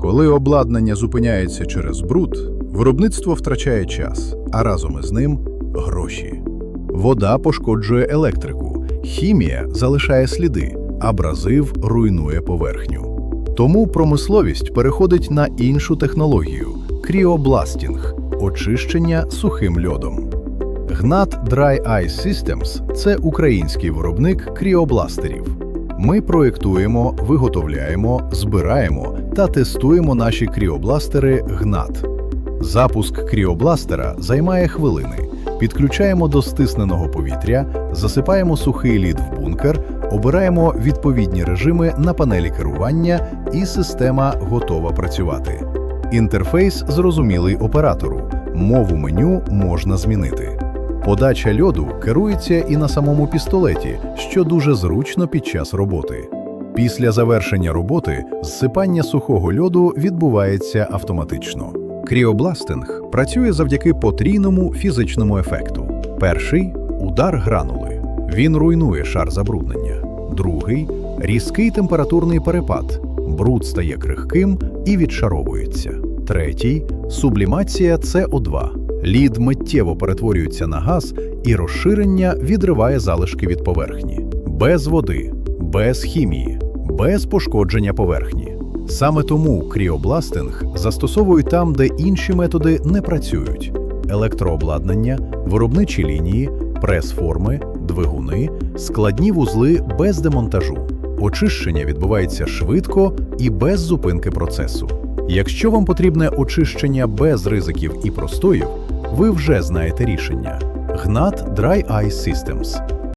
Коли обладнання зупиняється через бруд, виробництво втрачає час, а разом із ним гроші. Вода пошкоджує електрику, хімія залишає сліди, абразив руйнує поверхню. Тому промисловість переходить на іншу технологію кріобластінг очищення сухим льодом. Гнат Dry Ice Systems – це український виробник кріобластерів. Ми проєктуємо, виготовляємо, збираємо та тестуємо наші кріобластери Гнат. Запуск кріобластера займає хвилини. Підключаємо до стисненого повітря, засипаємо сухий лід в бункер, обираємо відповідні режими на панелі керування, і система готова працювати. Інтерфейс зрозумілий оператору. Мову меню можна змінити. Подача льоду керується і на самому пістолеті, що дуже зручно під час роботи. Після завершення роботи зсипання сухого льоду відбувається автоматично. Кріобластинг працює завдяки потрійному фізичному ефекту. Перший удар гранули. Він руйнує шар забруднення. Другий різкий температурний перепад. Бруд стає крихким і відшаровується. Третій сублімація СО2. Лід миттєво перетворюється на газ, і розширення відриває залишки від поверхні. Без води, без хімії, без пошкодження поверхні. Саме тому кріобластинг застосовують там, де інші методи не працюють: електрообладнання, виробничі лінії, прес-форми, двигуни, складні вузли без демонтажу. Очищення відбувається швидко і без зупинки процесу. Якщо вам потрібне очищення без ризиків і простоїв, ви вже знаєте рішення. Гнат Dry Eye Systems